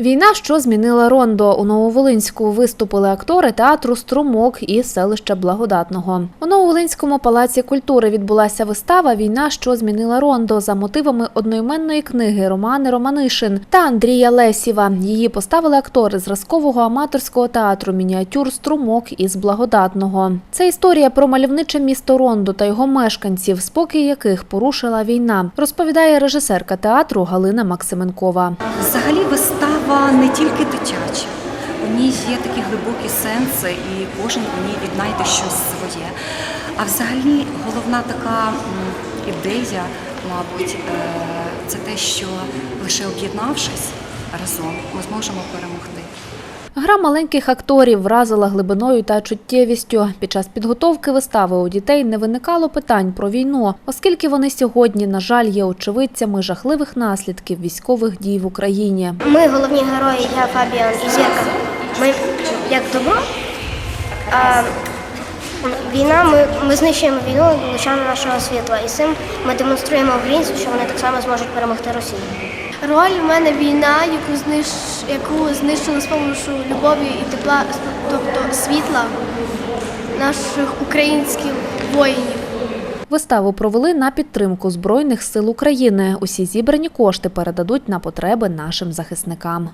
Війна, що змінила Рондо. У Нововолинську виступили актори театру Струмок із селища Благодатного. У Нововолинському палаці культури відбулася вистава Війна, що змінила Рондо за мотивами одноіменної книги Романи Романишин та Андрія Лесєва. Її поставили актори зразкового аматорського театру мініатюр Струмок із Благодатного. Це історія про мальовниче місто Рондо та його мешканців, спокій яких порушила війна, розповідає режисерка театру Галина Максименкова. Взагалі вистава не тільки дитяча. У ній є такі глибокі сенси, і кожен у ній віднайде щось своє. А взагалі головна така ідея, мабуть, е, це те, що лише об'єднавшись разом, ми зможемо перемогти. Гра маленьких акторів вразила глибиною та чуттєвістю. Під час підготовки вистави у дітей не виникало питань про війну, оскільки вони сьогодні, на жаль, є очевидцями жахливих наслідків військових дій в Україні. Ми головні герої, я Фабіан і Зірка. Ми як добро. А війна, ми, ми знищуємо війну лучами нашого світла. І цим ми демонструємо українцям, що вони так само зможуть перемогти Росію. Роль у мене війна, яку знищ... яку знищили з допомогою любові і тепла, тобто світла наших українських воїнів. Виставу провели на підтримку Збройних сил України. Усі зібрані кошти передадуть на потреби нашим захисникам.